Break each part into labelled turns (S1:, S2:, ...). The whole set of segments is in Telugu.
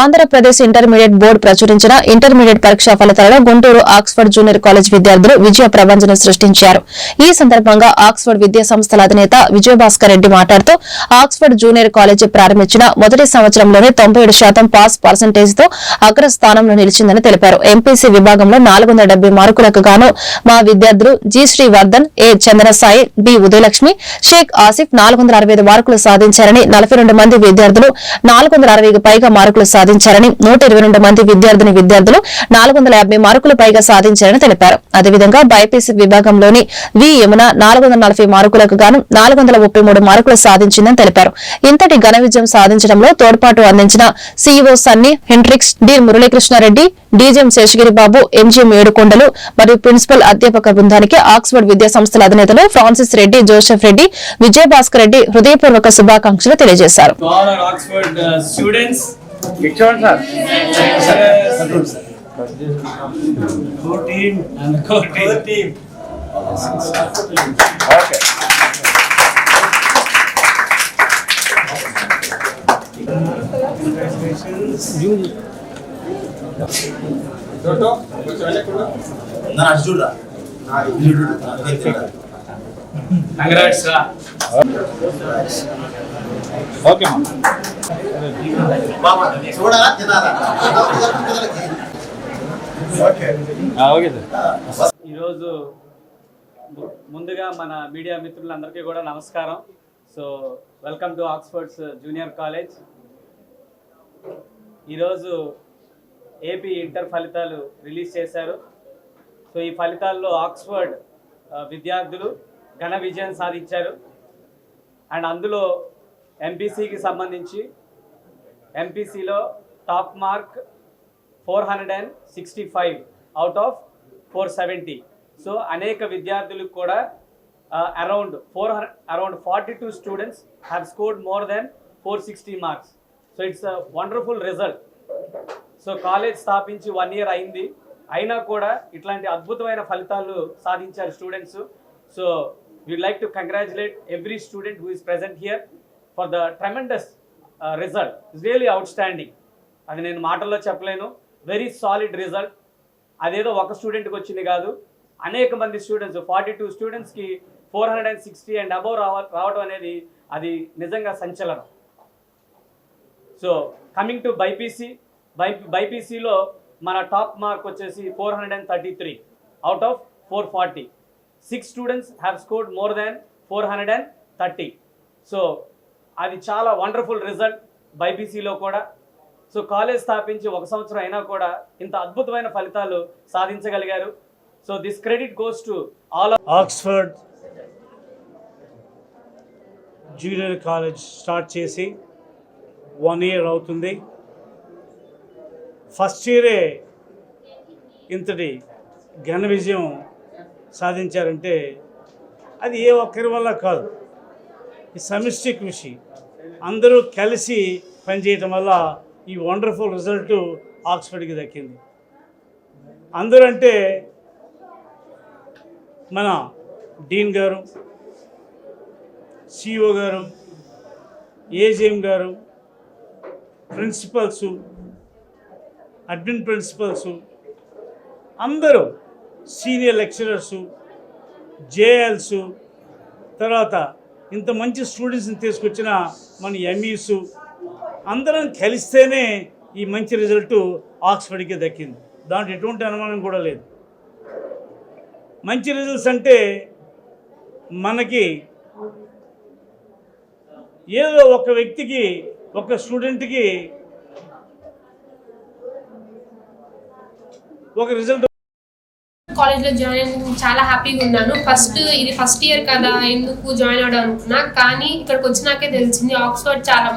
S1: ఆంధ్రప్రదేశ్ ఇంటర్మీడియట్ బోర్డు ప్రచురించిన ఇంటర్మీడియట్ పరీక్షా ఫలితాలలో గుంటూరు ఆక్స్ఫర్డ్ జూనియర్ కాలేజ్ విద్యార్థులు విజయ ప్రభంజనం సృష్టించారు. ఈ సందర్భంగా ఆక్స్ఫర్డ్ విద్యా సంస్థల అధినేత విజయభాస్కర్ రెడ్డి మాట్లాడుతూ ఆక్స్ఫర్డ్ జూనియర్ కాలేజీ ప్రారంభించిన మొదటి సంవత్సరంలోనే తొంభై ఏడు శాతం పాస్ పర్సంటేజ్తో అగ్రస్థానంలో నిలిచిందని తెలిపారు. ఎంపీసీ విభాగంలో నాలుగు వందల మార్కులకు గాను మా విద్యార్థులు G Srivardhan A Chandrasai B Udayalakshmi Sheikh Asif నాలుగు వందల అరవై ఐదు మార్కులు సాధించారని నలభై రెండు మంది విద్యార్థులు నాలుగు వందల అరవైకి పైగా మార్కులు సాధించారని నూట ఇరవై రెండు మంది విద్యార్థిని విద్యార్థులు నాలుగు వందల యాభై మార్కులు పైగా సాధించారని తెలిపారు. అదేవిధంగా బైపీసీ విభాగంలోని వి యమున నాలుగు వందల నలభై మార్కులకు గాను నాలుగు వందల ముప్పై మూడు మార్కులు సాధించిందని తెలిపారు. ఇంతటి ఘన విజయం సాధించడంలో తోడ్పాటు అందించిన CEO Sunny Hendricks D Muralikrishna Reddy DGM Seshagiri Babu MGM Yedukondalu మరియు ప్రిన్సిపల్ అధ్యాపక బృందానికి ఆక్స్ఫర్డ్ విద్యా సంస్థల అధినేతలు ఫ్రాన్సిస్ రెడ్డి జోసెఫ్ రెడ్డి విజయభాస్కర్ రెడ్డి హృదయపూర్వక శుభాకాంక్షలు తెలియజేశారు.
S2: to all our Oxford uh, students.
S3: ఇచ్చేవాడు sir
S2: Core team and the core team. team.
S3: Okay
S4: నా అటు
S3: ఓకే సార్.
S5: ఈరోజు ముందుగా మన మీడియా మిత్రులందరికీ కూడా నమస్కారం. So welcome to Oxford's junior college. ఈరోజు ఏపీ ఇంటర్ ఫలితాలు రిలీజ్ చేశారు. సో ఈ ఫలితాల్లో ఆక్స్ఫర్డ్ విద్యార్థులు ఘన విజయం సాధించారు. అండ్ అందులో ఎంపీసీకి సంబంధించి ఎంపీసీలో top mark four hundred and sixty five out of four seventy so అనేక విద్యార్థులకు కూడా around four around forty two students have scored more than four sixty marks so it's a wonderful result so college స్థాపించి వన్ ఇయర్ అయింది. అయినా కూడా ఇట్లాంటి అద్భుతమైన ఫలితాలు సాధించారు students so we like to congratulate every student who is present here for the tremendous result is really outstanding అది నేను మాటల్లో చెప్పలేను. వెరీ సాలిడ్ రిజల్ట్ అదేదో ఒక స్టూడెంట్కి వచ్చింది కాదు. అనేక మంది స్టూడెంట్స్ ఫార్టీ టూ స్టూడెంట్స్కి four hundred and sixty and above రావ రావడం అనేది అది నిజంగా సంచలనం. సో కమింగ్ టు బైపీసీ బై బైపీసీలో మన టాప్ మార్క్ వచ్చేసి four hundred and thirty three out of four forty six students have scored more than four hundred and thirty so అది చాలా వండర్ఫుల్ రిజల్ట్ బైపీసీలో కూడా. సో కాలేజ్ స్థాపించి ఒక సంవత్సరం అయినా కూడా ఇంత అద్భుతమైన ఫలితాలు సాధించగలిగారు. So this credit goes to all
S6: Oxford junior college start చేసి వన్ ఇయర్ అవుతుంది. ఫస్ట్ ఇయరే ఇంతటి ఘన విజయం సాధించారంటే అది ఏ ఒక్కరి వల్ల కాదు. ఈ సమిష్టి కృషి. అందరూ కలిసి పనిచేయటం వల్ల ఈ వండర్ఫుల్ రిజల్ట్ ఆక్స్ఫర్డ్కి దక్కింది. అందరూ అంటే మన డీన్ గారు సిఇఓ గారు ఏజిఎం గారు ప్రిన్సిపల్సు అడ్మిన్ ప్రిన్సిపల్సు అందరూ సీనియర్ లెక్చరర్సు జేఎల్సు తర్వాత ఇంత మంచి స్టూడెంట్స్ని తీసుకొచ్చిన మన ఎంఈసు అందరం కలిస్తేనే ఈ మంచి రిజల్ట్ ఆక్స్ఫర్డ్కి దక్కింది. దాంట్లో ఎటువంటి అనుమానం కూడా లేదు. మంచి రిజల్ట్స్ అంటే మనకి ఏదో ఒక వ్యక్తికి ఒక స్టూడెంట్కి ఒక రిజల్ట్
S7: కాలేజ్లో జాయిన్ అయినందుకు చాలా హ్యాపీగా ఉన్నాను. ఫస్ట్ ఇది ఫస్ట్ ఇయర్ కదా ఎందుకు జాయిన్ అవడం అనుకున్నా. కానీ ఇక్కడికి వచ్చినాకే తెలిసింది ఆక్స్ఫర్డ్ చాలా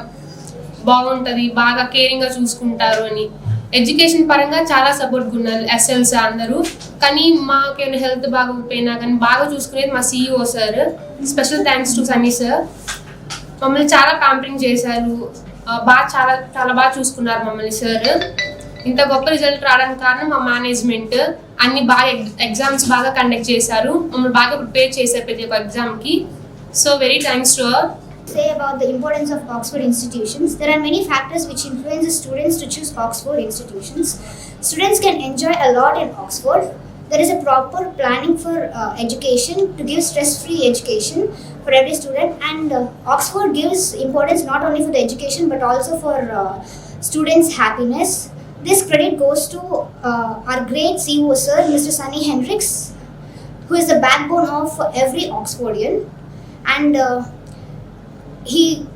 S7: బాగుంటుంది బాగా కేరింగ్గా చూసుకుంటారు అని. ఎడ్యుకేషన్ పరంగా చాలా సపోర్ట్గా ఉన్నారు ఎస్ఎల్స్ అందరూ. కానీ మాకేమైనా హెల్త్ బాగోకపోయినా కానీ బాగా చూసుకునేది మా CEO sir special thanks to Sunny sir మమ్మల్ని చాలా ప్యాంపరింగ్ చేశారు. బాగా చాలా చాలా బాగా చూసుకున్నారు మమ్మల్ని సార్ ఇంత గొప్ప రిజల్ట్ రావడానికి కారణం మా మేనేజ్మెంట్ అన్ని బాగా ఎగ్జామ్స్ బాగా కండక్ట్ చేశారు మమ్మల్ని బాగా ప్రిపేర్ చేశారు ప్రతి ఒక్క ఎగ్జామ్కి so very thanks to
S8: say about the importance of Oxford institutions. There are many factors which influence the students to choose Oxford institutions. Students can enjoy a lot in Oxford. There is a proper planning for uh, education to give stress-free education for every student, and uh, Oxford gives importance not only for the education but also for uh, students' happiness. This credit goes to uh, our great CEO sir, Mr. Sunny Hendricks, who is the backbone of every Oxfordian, and uh, he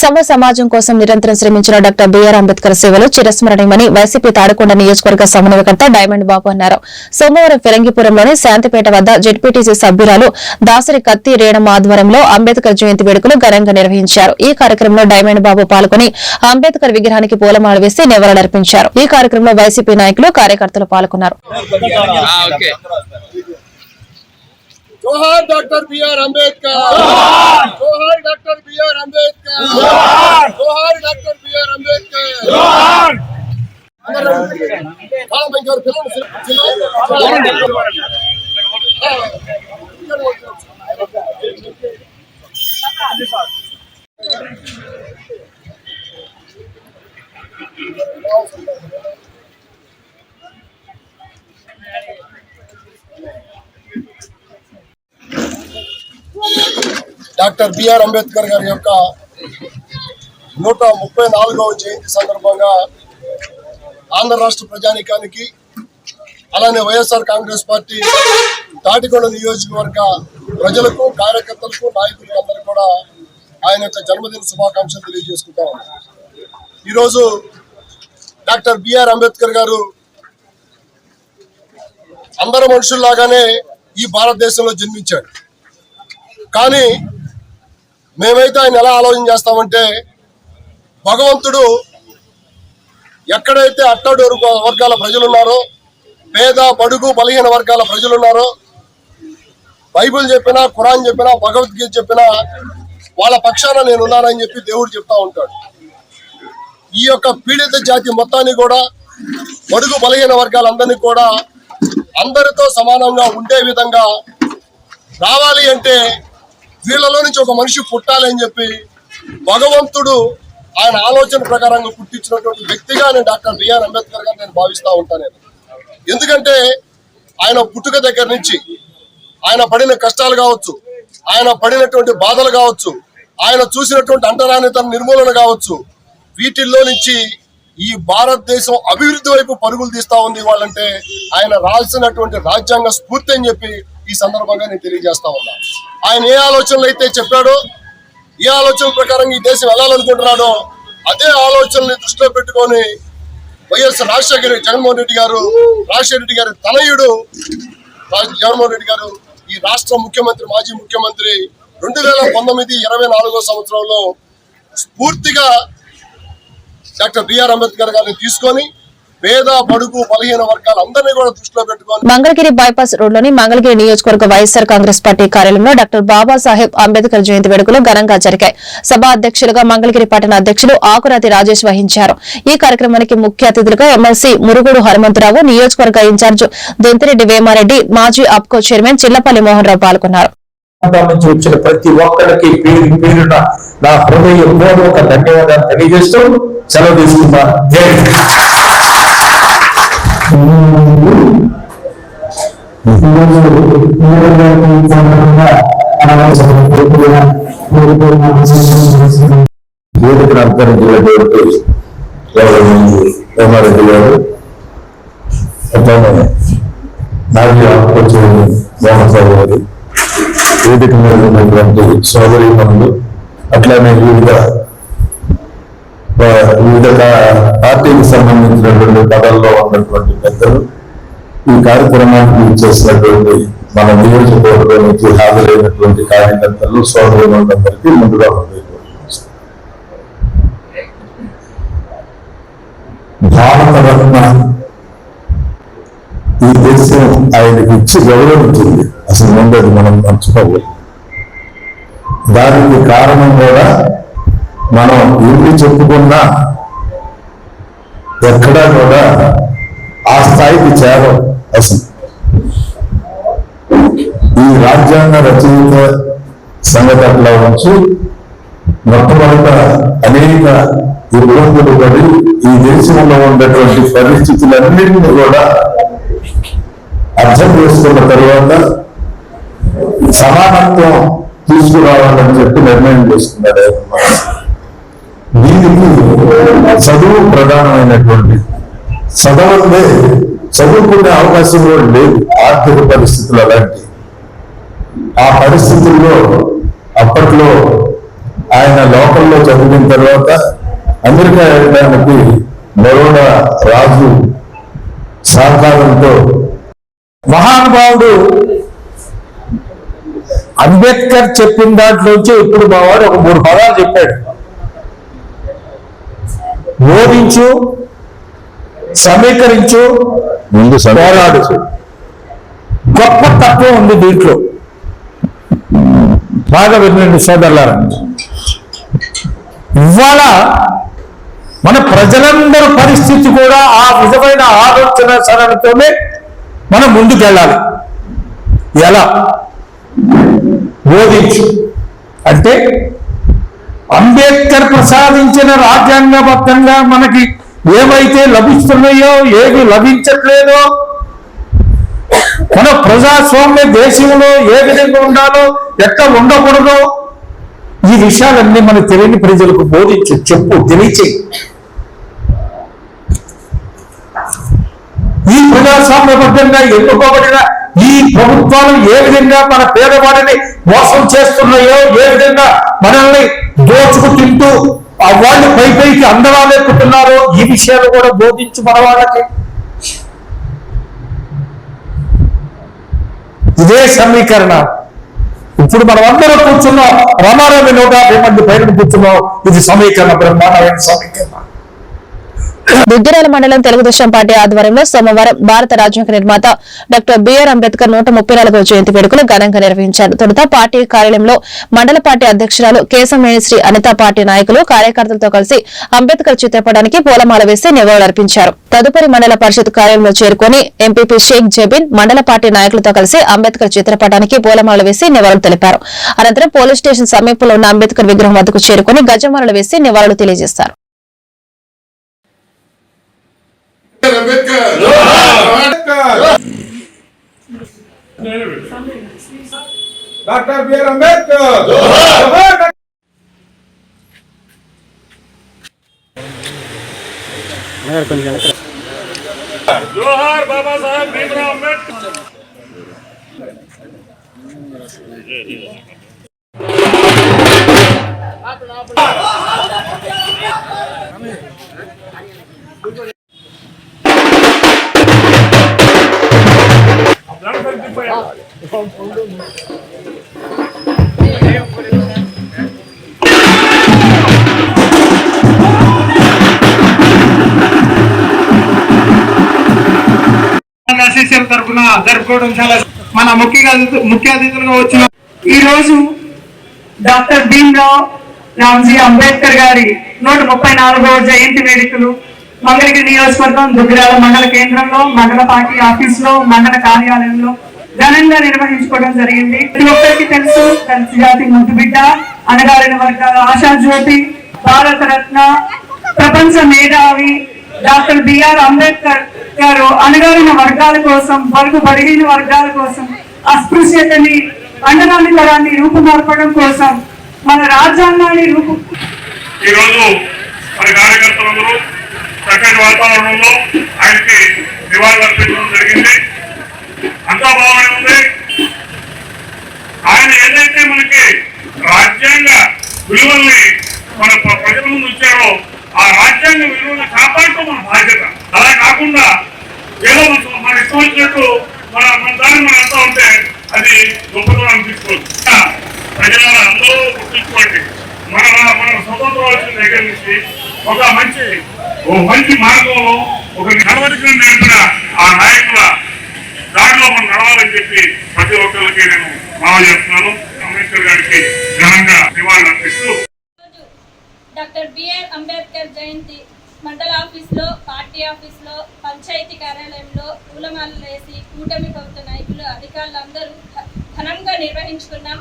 S1: సమ సమాజం కోసం నిరంతరం శ్రమించిన డాక్టర్ బిఆర్ అంబేద్కర్ సేవలు చిరస్మరణీయమని వైసీపీ తాడకొండ నియోజకవర్గ సమన్వయకర్త డైమండ్ బాబు అన్నారు. సోమవారం ఫిరంగిపురంలోని శాంతిపేట వద్ద జెడ్పీటీసీ సభ్యురాలు దాసరి కత్తి రేణం ఆధ్వర్యంలో అంబేద్కర్ జయంతి వేడుకలు ఘనంగా నిర్వహించారు. ఈ కార్యక్రమంలో డైమండ్ బాబు పాల్గొని అంబేద్కర్ విగ్రహానికి పూలమాల వేసి నివాళులర్పించారు. ఈ కార్యక్రమంలో వైసీపీ నాయకులు కార్యకర్తలు పాల్గొన్నారు.
S9: జోహార్ డాక్టర్ బిఆర్ అంబేద్కర్ జోహార్ డాక్టర్ బిఆర్ అంబేద్కర్ జోహార్ డాక్టర్ బిఆర్ అంబేద్కర్ కాలం గారు పిల్లలు డాక్టర్ బిఆర్ అంబేద్కర్ గారి యొక్క నూట ముప్పై నాలుగవ జయంతి సందర్భంగా ఆంధ్ర రాష్ట్ర ప్రజానీకానికి అలానే వైఎస్ఆర్ కాంగ్రెస్ పార్టీ తాటికొండ నియోజకవర్గ ప్రజలకు కార్యకర్తలకు నాయకులకు అందరూ కూడా ఆయన యొక్క జన్మదిన శుభాకాంక్షలు తెలియజేసుకుంటాం ఈరోజు డాక్టర్ బిఆర్ అంబేద్కర్ గారు అందరు మనుషుల్లాగానే ఈ భారతదేశంలో జన్మించాడు. కానీ మేమైతే ఆయన ఎలా ఆలోచన చేస్తామంటే భగవంతుడు ఎక్కడైతే అట్టడు వర్గాల ప్రజలు ఉన్నారో పేద బడుగు బలహీన వర్గాల ప్రజలు ఉన్నారో బైబిల్ చెప్పినా ఖురాన్ చెప్పినా భగవద్గీత చెప్పినా వాళ్ళ పక్షాన నేను ఉన్నానని చెప్పి దేవుడు చెప్తా ఉంటాడు. ఈ యొక్క పీడిత జాతి మొత్తాన్ని కూడా బడుగు బలహీన వర్గాలందరినీ కూడా అందరితో సమానంగా ఉండే విధంగా రావాలి అంటే వీళ్ళలో నుంచి ఒక మనిషి పుట్టాలని చెప్పి భగవంతుడు ఆయన ఆలోచన ప్రకారంగా పుట్టించినటువంటి వ్యక్తిగా నేను డాక్టర్ బిఆర్ అంబేద్కర్ గారు నేను భావిస్తూ ఉంటాను నేను. ఎందుకంటే ఆయన పుట్టుక దగ్గర నుంచి ఆయన పడిన కష్టాలు కావచ్చు ఆయన పడినటువంటి బాధలు కావచ్చు ఆయన చూసినటువంటి అంటరానితన నిర్మూలన కావచ్చు వీటిల్లో నుంచి ఈ భారతదేశం అభివృద్ధి వైపు పరుగులు తీస్తా ఉంది వాళ్ళంటే ఆయన రాల్సినటువంటి రాజ్యాంగ స్ఫూర్తి అని చెప్పి ఈ సందర్భంగా నేను తెలియజేస్తా ఉన్నా. ఆయన ఏ ఆలోచనలు అయితే చెప్పాడో ఏ ఆలోచన ప్రకారం ఈ దేశం వెళ్ళాలనుకుంటున్నాడో అదే ఆలోచనని దృష్టిలో పెట్టుకొని వైఎస్ రాజశేఖర జగన్మోహన్ రెడ్డి గారు రాజశేఖర రెడ్డి గారి తనయుడు జగన్మోహన్ రెడ్డి గారు ఈ రాష్ట్ర ముఖ్యమంత్రి మాజీ ముఖ్యమంత్రి రెండు వేల పంతొమ్మిది ఇరవై నాలుగో సంవత్సరంలో స్ఫూర్తిగా డాక్టర్ బిఆర్ అంబేద్కర్ గారిని తీసుకొని పేద బడుగు బలహీన వర్గాలందరినీ కూడా దృష్టిలో పెట్టుకొని
S1: మంగళగిరి బైపాస్ రోడ్లోని మంగళగిరి నియోజకవర్గ వైఎస్సార్ కాంగ్రెస్ పార్టీ కార్యాలయంలో డాక్టర్ బాబాసాహెబ్ అంబేద్కర్ జయంతి వేడుకలు ఘనంగా జరిగాయి. సభ అధ్యక్షులుగా మంగళగిరి పట్టణ అధ్యక్షులు ఆకురాతి రాజేష్ వహించారు. ఈ కార్యక్రమానికి ముఖ్య అతిథులుగా ఎమ్మెల్సీ మురుగుడు హనుమంతరావు నియోజకవర్గ ఇన్ఛార్జ్ దొంతిరెడ్డి వేమారెడ్డి మాజీ అప్కో చైర్మన్ చిల్లపల్లి మోహన్ రావు పాల్గొన్నారు.
S10: ప్రాంతాల నుంచి వచ్చిన ప్రతి ఒక్కరికి పేరు పేరున నా హృదయపూర్వక ధన్యవాదాలు తెలియజేస్తూ సెలవు తీసుకున్నా జై హింద్. రామారెడ్డి గారు అట్లానే నాది ఆకుపచ్చని మోహన్ గారు వేదిక మీద ఉన్నటువంటి సోదరి మనులు అట్లానే వివిధ వివిధ పార్టీకి సంబంధించినటువంటి పదల్లో ఉన్నటువంటి పెద్దలు ఈ కార్యక్రమానికి చేసినటువంటి మన నియోజకవర్గానికి నుంచి హాజరైనటువంటి కార్యకర్తలు సోదరులందరికీ ముందుగా ఉంది భారతరత్న ఈ దేశం ఆయనకి ఇచ్చి గౌరవించింది. అసలు ముందది మనం మర్చిపోలేదు దానికి కారణం కూడా మనం ఎన్ని చెప్పుకున్నా ఎక్కడా కూడా ఆ స్థాయికి చేరం అసలు. ఈ రాజ్యాంగ రచయిత సంగతి అట్లా ఉంచి మొట్టమొదట అనేక ఇబ్బందులు పడి ఈ దేశంలో ఉన్నటువంటి పరిస్థితులన్నింటినీ కూడా అర్థం చేసుకున్న తర్వాత సమానత్వం తీసుకురావాలని చెప్పి నిర్ణయం చేసుకున్నాడు. దీనికి చదువు ప్రధానమైనటువంటి చదవందే చదువుకునే అవకాశం కూడా లేదు ఆర్థిక పరిస్థితులు అలాంటి ఆ పరిస్థితుల్లో అప్పట్లో ఆయన లోకల్లో చదివిన తర్వాత అమెరికా వెళ్ళడానికి బరోడా రాజు సహకారంతో
S11: మహానుభావుడు అంబేద్కర్ చెప్పిన దాంట్లోంచి ఇప్పుడు మావాడు ఒక మూడు పదాలు చెప్పాడు. బోధించు సమీకరించు
S10: ముందు
S11: పోరాడు. గొప్ప తత్వం ఉంది దీంట్లో. బాగా వినండి సోదరులారా. ఇవాళ మన ప్రజలందరి పరిస్థితి కూడా ఆ విధమైన ఆలోచన సరణతోనే మనం ముందుకెళ్ళాలి. ఎలా? బోధించు. అంటే అంబేద్కర్ ప్రసాదించిన రాజ్యాంగబద్ధంగా మనకి ఏవైతే లభిస్తున్నాయో ఏవి లభించట్లేదో మన ప్రజాస్వామ్య దేశంలో ఏ విధంగా ఉండాలో ఎట్లా ఉండకూడదో ఈ విషయాలన్నీ మన తెలియని ప్రజలకు బోధించు చెప్పు తెలియచేయి. ఈ ప్రజాస్వామ్యబద్ధంగా ఎన్నుకోబడిన ఈ ప్రభుత్వాలు ఏ విధంగా మన పేదవాడిని మోసం చేస్తున్నాయో ఏ విధంగా మనల్ని దోచుకు తింటూ వాళ్ళు పై పైకి అందరాలేపుతున్నారో ఈ విషయాలు కూడా బోధించు మన వాళ్ళకి ఇదే సమీకరణ. ఇప్పుడు మనం అందరూ కూర్చున్నాం. రామారావు నూట యాభై మంది పైన కూర్చున్నాం. ఇది సమీకరణ బ్రహ్మాండమైన సమీకరణ.
S1: బుద్దిరాల మండలం తెలుగుదేశం పార్టీ ఆధ్వర్యంలో సోమవారం భారత రాజ్యాంగ నిర్మాత డాక్టర్ బిఆర్ అంబేద్కర్ నూట ముప్పై నాలుగవ జయంతి వేడుకలు ఘనంగా నిర్వహించారు. తొలుత పార్టీ కార్యాలయంలో మండల పార్టీ అధ్యక్షురాలు కేశమేణిశ్రీ అనిత పార్టీ నాయకులు కార్యకర్తలతో కలిసి అంబేద్కర్ చిత్రపటానికి పూలమాల వేసి నివాళులర్పించారు తదుపరి మండల పరిషత్ కార్యాలయంలో చేరుకుని ఎంపీపీ షేక్ జబీన్ మండల పార్టీ నాయకులతో కలిసి అంబేద్కర్ చిత్రపటానికి పూలమాల వేసి నివాళులు తెలిపారు. అనంతరం పోలీస్ స్టేషన్ సమీపంలో ఉన్న అంబేద్కర్ విగ్రహం వద్దకు చేరుకుని గజమాలలు వేసి నివాళులు తెలియజేశారు
S12: డాక్టర్ బిఆర్ అంబేద్కర్
S13: జోహార్ బాబా సాహెబ్ భీమరావ్ అంబేద్కర్
S11: అసోసియేషన్ తరఫున జరుపుకోవడం చాలా మన ముఖ్య ముఖ్య అతిథులుగా వచ్చిన ఈ రోజు డాక్టర్ భీమ్రావ్ రామ్జీ అంబేద్కర్ గారి నూట ముప్పై నాలుగవ జయంతి వేడుకలు. మంగళగిరి నియోజకవర్గం దుగ్గిరాల మండల కేంద్రంలో మండల పార్టీ ఆఫీస్లో మండల కార్యాలయంలో ఘనంగా నిర్వహించుకోవడం జరిగింది. ప్రతి ఒక్కరికి తెలుసు కలిసి జాతి ముద్దుబిడ్డ అనగారిన వర్గాల ఆశా జ్యోతి భారత రత్న ప్రపంచ మేధావి డాక్టర్ బిఆర్ అంబేద్కర్ గారు అణగారిన వర్గాల కోసం బడుగు బడిగిన వర్గాల కోసం అస్పృశ్యతని అండరాని తరాన్ని రూపుమార్పడం కోసం మన రాజ్యాంగాన్ని రూపు
S13: ఈరోజు మన కార్యకర్తలందరూ చక్కటి వాతావరణంలో ఆయనకి నివాళులు అర్పించడం జరిగింది అంతా బాగానే ఉంది ఆయన ఏదైతే మనకి రాజ్యాంగ విలువల్ని మన ప్ర- ప్రజల ముందు ఉంచారో ఆ రాజ్యాంగ విలువల్ని కాపాడటం మన బాధ్యత అలా కాకుండా ఏదో మన- మన ఇష్టం వచ్చినట్టు మన మన దాన్ని మనం వెళ్తా ఉంటే అది గొప్పతనం అనిపించుకోవచ్చు ప్రజలను అందరూ గుర్తించుకోండి మన మన స్వతంత్రం వచ్చిన దగ్గర నుంచి ఒక మంచి ఓ మంచి మార్గంలో ఒక నడవడికను నేర్పిన ఆ నాయకుల దారిలో మనం నడవాలని చెప్పి ప్రతి ఒక్కరికి నేను మనవి చేస్తున్నాను అంబేద్కర్ గారికి ఘనంగా నివాళులు అర్పిస్తూ
S14: డాక్టర్ బిఆర్ అంబేద్కర్ జయంతి మండల ఆఫీస్లో పార్టీ ఆఫీస్లో పంచాయతీ కార్యాలయంలో పూలమాలలు వేసి కూటమి ప్రభుత్వ నాయకులు అధికారులు అందరూ ఘనంగా నిర్వహించుకున్నాం.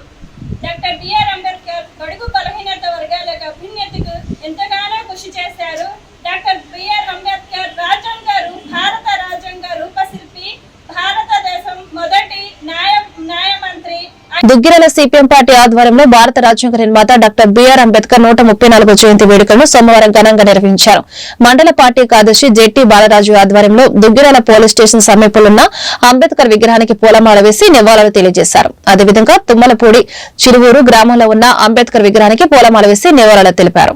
S14: డాక్టర్ బిఆర్ అంబేద్కర్ బడుగు బలహీనత వర్గాలకు అభ్యున్నతికు ఎంతగానో కృషి చేశారు. డాక్టర్ బిఆర్ అంబేద్కర్ రాజ్యాంగారు భారత రాజ్యాంగ రూపశిల్పి భారతదేశం మొదటి న్యాయ న్యాయమంత్రి
S1: దుగ్గిరాల సిపిఎం పార్టీ ఆధ్వర్యంలో భారత రాజ్యాంగ నిర్మాత డాక్టర్ బిఆర్ అంబేద్కర్ నూట ముప్పై నాలుగు జయంతి వేడుకలను సోమవారం ఘనంగా నిర్వహించారు. మండల పార్టీ కార్యదర్శి జెట్టి బాలరాజు ఆధ్వర్యంలో దుగ్గిరాల పోలీస్ స్టేషన్ సమీపంలో ఉన్న అంబేద్కర్ విగ్రహానికి పూలమాల వేసి నివాళులు తెలియజేశారు. అదేవిధంగా తుమ్మలపూడి చిరువూరు గ్రామంలో ఉన్న అంబేద్కర్ విగ్రహానికి పూలమాల వేసి నివాళులు తెలిపారు.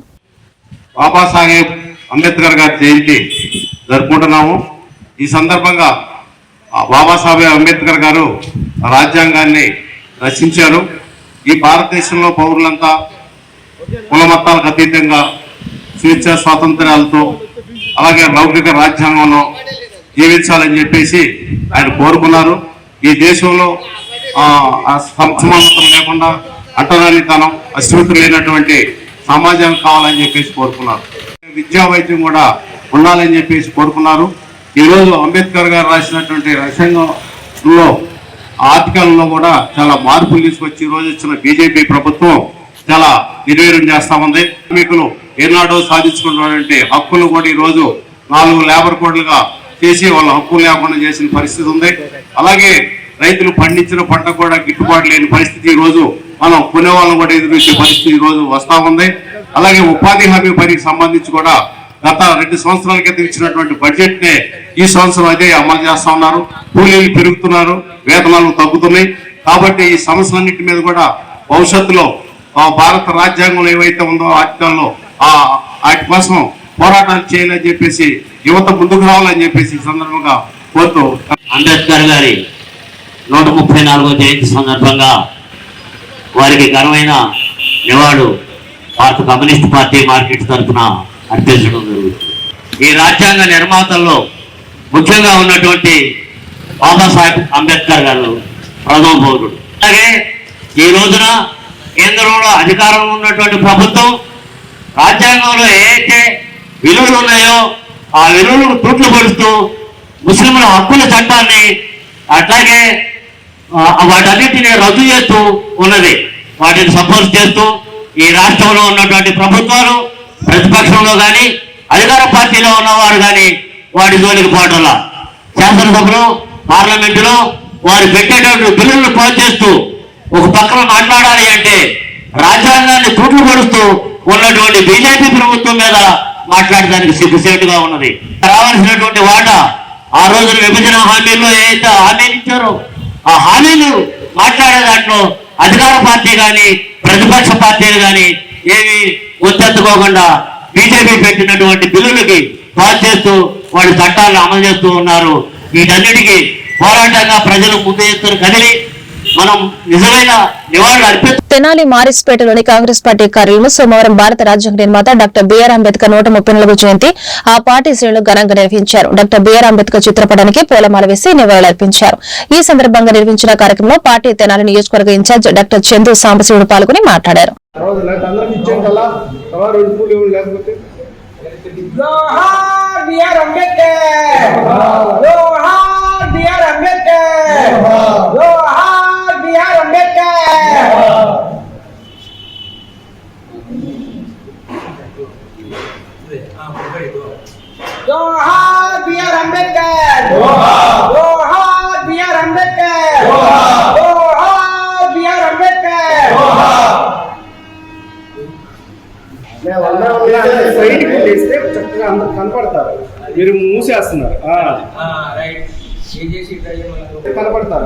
S13: బాబాసాహెబ్ అంబేద్కర్ గారి జయంతి జరుపుకుంటున్నాము. ఈ సందర్భంగా బాబాసాహెబ్ అంబేద్కర్ గారు రాజ్యాంగాన్ని రచించారు. ఈ భారతదేశంలో పౌరులంతా కుల మతాలకు అతీతంగా స్వేచ్ఛ స్వాతంత్ర్యాలతో అలాగే లౌకిక రాజ్యాంగంలో జీవించాలని చెప్పేసి ఆయన కోరుకున్నారు. ఈ దేశంలో సమానత్వం లేకుండా అంటరానితనం అశ్రుతి లేనటువంటి సమాజం కావాలని చెప్పేసి కోరుకున్నారు. విద్యా వైద్యం కూడా ఉండాలని చెప్పేసి కోరుకున్నారు. ఈ అంబేద్కర్ గారు రాసినటువంటి రాజ్యాంగంలో ఆర్టికల్లో కూడా చాలా మార్పులు తీసుకొచ్చి ఈ రోజు వచ్చిన బీజేపీ ప్రభుత్వం చాలా నిర్వీర్యం చేస్తా ఉంది. కార్మికులు ఏనాడో సాధించుకున్నటువంటి హక్కులు కూడా ఈరోజు రోజు నాలుగు లేబర్ కోడ్లుగా చేసి వాళ్ళ హక్కులు లేకుండా చేసిన పరిస్థితి ఉంది. అలాగే రైతులు పండించిన పంట కూడా గిట్టుబాటు లేని పరిస్థితి ఈరోజు రోజు మనం కొనే వాళ్ళని కూడా ఎదురు పరిస్థితి ఈరోజు రోజు ఉంది. అలాగే ఉపాధి హామీ పనికి సంబంధించి కూడా గత రెండు సంవత్సరాల క్రితం ఇచ్చినటువంటి బడ్జెట్ నే ఈ సంవత్సరం అదే అమలు చేస్తా ఉన్నారు. కూలీలు పెరుగుతున్నారు వేతనాలు తగ్గుతున్నాయి. కాబట్టి ఈ సమస్యలన్నింటి మీద కూడా భవిష్యత్తులో భారత రాజ్యాంగంలో ఏవైతే ఉందో వాటిల్లో ఆ వాటి కోసం పోరాటాలు చేయాలని చెప్పేసి యువత ముందుకు రావాలని చెప్పేసి సందర్భంగా కోరుతూ
S15: అంబేద్కర్ గారి నూట ముప్పై నాలుగో జయంతి సందర్భంగా వారికి ఘనమైన నివాళు భారత కమ్యూనిస్ట్ పార్టీ మార్కెట్ తరఫున అర్పించడం జరుగుతుంది ఈ రాజ్యాంగ నిర్మాతల్లో ముఖ్యంగా ఉన్నటువంటి బాబాసాహెబ్ అంబేద్కర్ గారు ప్రథమ పౌరుడు అలాగే ఈ రోజున కేంద్రంలో అధికారంలో ఉన్నటువంటి ప్రభుత్వం రాజ్యాంగంలో ఏదైతే విలువలు ఉన్నాయో ఆ విలువలను తూట్లు పడుస్తూ ముస్లింల హక్కుల చట్టాన్ని అట్లాగే వాటన్నిటిని రద్దు చేస్తూ ఉన్నది. వాటిని సపోర్ట్ చేస్తూ ఈ రాష్ట్రంలో ఉన్నటువంటి ప్రభుత్వాలు ప్రతిపక్షంలో కానీ అధికార పార్టీలో ఉన్నవారు కానీ వాడి జోలికి పోవటంలా. శాసనసభలో పార్లమెంటులో వారు పెట్టేటువంటి బిల్లులను పాస్ చేస్తూ ఒక పక్కన మాట్లాడాలి అంటే రాజ్యాంగాన్ని తూట్లు పడుస్తూ ఉన్నటువంటి బీజేపీ ప్రభుత్వం మీద మాట్లాడడానికి సిగ్గుసేటుగా ఉన్నది. రావాల్సినటువంటి వాటా ఆ రోజున విభజన హామీల్లో ఏదైతే హామీలు ఇచ్చారో ఆ హామీలు మాట్లాడే దాంట్లో అధికార పార్టీ కానీ ప్రతిపక్ష పార్టీలు కానీ ఏమి గుర్తెత్తుకోకుండా బీజేపీ పెట్టినటువంటి బిల్లులకి పాస్ చేస్తూ వాళ్ళ చట్టాలను అమలు చేస్తూ ఉన్నారు. వీటన్నిటికీ పోరాటంగా ప్రజలు ముందు ఎత్తున కదిలి మనం నిజమైన
S1: తెనాలి మారిస్పేటలోని కాంగ్రెస్ పార్టీ కార్యాలయంలో సోమవారం భారత రాజ్యాంగ నిర్మాత డాక్టర్ బిఆర్ అంబేద్కర్ నూట ముప్పై నాలుగు జయంతి ఆ పార్టీ శ్రేణులు ఘనంగా నిర్వహించారు. డాక్టర్ బిఆర్ అంబేద్కర్ చిత్రపటానికి పూలమాల వేసి నివాళులర్పించారు ఈ సందర్భంగా నిర్వహించిన కార్యక్రమంలో పార్టీ తెనాలి నియోజకవర్గ ఇన్ఛార్జ్ డాక్టర్ చందు సాంబశివుడు పాల్గొని మాట్లాడారు.
S12: జోహార్ బిఆర్ అంబేద్కర్ జోహార్ బిఆర్ అంబేద్కర్ జోహార్ బిఆర్ అంబేద్కర్ జోహార్ బిఆర్ అంబేద్కర్ జోహార్ బిఆర్ అంబేద్కర్ జోహార్ బిఆర్ అంబేద్కర్ సైడ్కి లేస్తే చక్కగా అందరు కనపడతారు మీరు మూసేస్తున్నారు కనపడతారు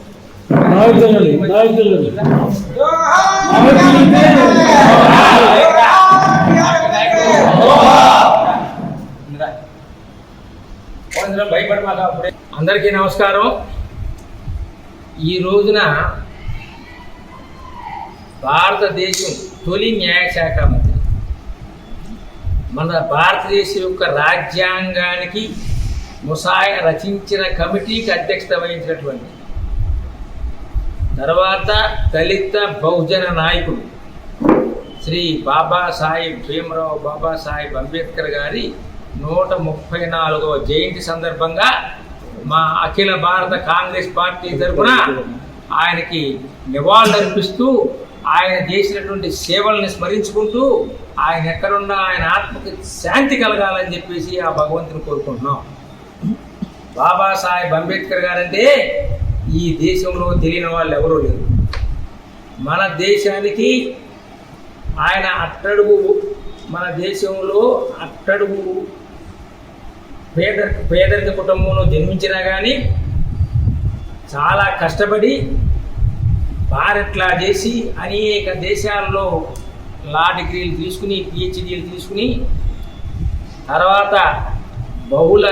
S16: అందరికీ నమస్కారం. ఈ రోజున భారతదేశం తొలి న్యాయశాఖ మంత్రి. మన భారతదేశం యొక్క రాజ్యాంగానికి ముసాయ రచించిన కమిటీకి అధ్యక్షత వహించినటువంటి తర్వాత దళిత బహుజన నాయకుడు శ్రీ బాబాసాహెబ్ భీమరావు బాబాసాహెబ్ అంబేద్కర్ గారి నూట ముప్పై నాలుగవ జయంతి సందర్భంగా మా అఖిల భారత కాంగ్రెస్ పార్టీ తరఫున ఆయనకి నివాళులర్పిస్తూ ఆయన చేసినటువంటి సేవల్ని స్మరించుకుంటూ ఆయన ఎక్కడున్నా ఆయన ఆత్మకి శాంతి కలగాలని చెప్పేసి ఆ భగవంతుని కోరుకుంటున్నాం. బాబాసాహెబ్ అంబేద్కర్ గారంటే ఈ దేశంలో తెలియని వాళ్ళు ఎవరూ లేరు. మన దేశానికి ఆయన అట్టడుగు మన దేశంలో అట్టడుగు పేద పేదరిక కుటుంబంలో జన్మించినా కానీ చాలా కష్టపడి భారత్లా చేసి అనేక దేశాల్లో లా డిగ్రీలు తీసుకుని పిహెచ్డీలు తీసుకుని తర్వాత బహుళ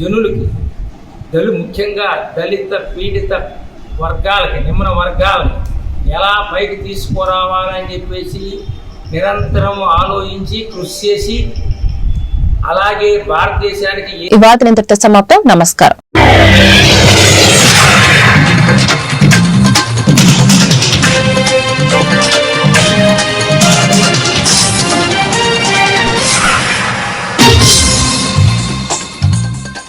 S16: జనులకి దళి ముఖ్యంగా దళిత పీడిత వర్గాలకి నిమ్న వర్గాలకి ఎలా పైకి తీసుకురావాలని చెప్పేసి నిరంతరం ఆలోచించి కృషి చేసి అలాగే భారతదేశానికి
S1: ఈ వార్తలు ఇంతటితో సమాప్తం. నమస్కారం.